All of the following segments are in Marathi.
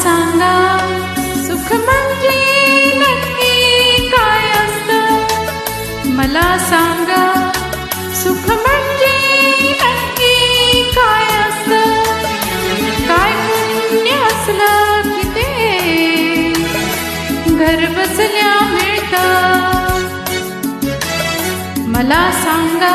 सांगा सुख म्हणजे नक्की काय असत? मला सांगा सुख म्हणजे नक्की काय असत? काय पुण्य असलं की ते? घर बसल्या मिळत. मला सांगा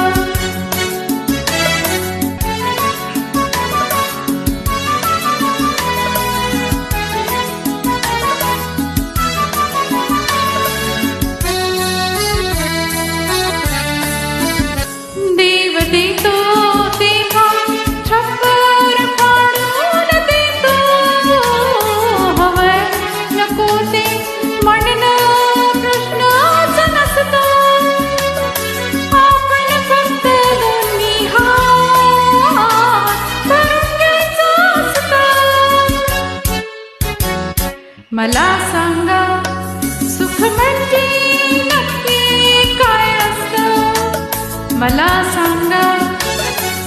मला सांगा सुख म्हणजे नक्की काय असतं? मला सांगा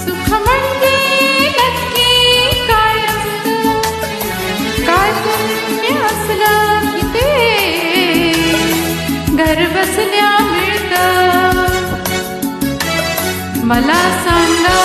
सुख म्हणजे नक्की काय असतं? काय पुण्य असलं की ते? घर बसल्या मिळतं. मला सांगा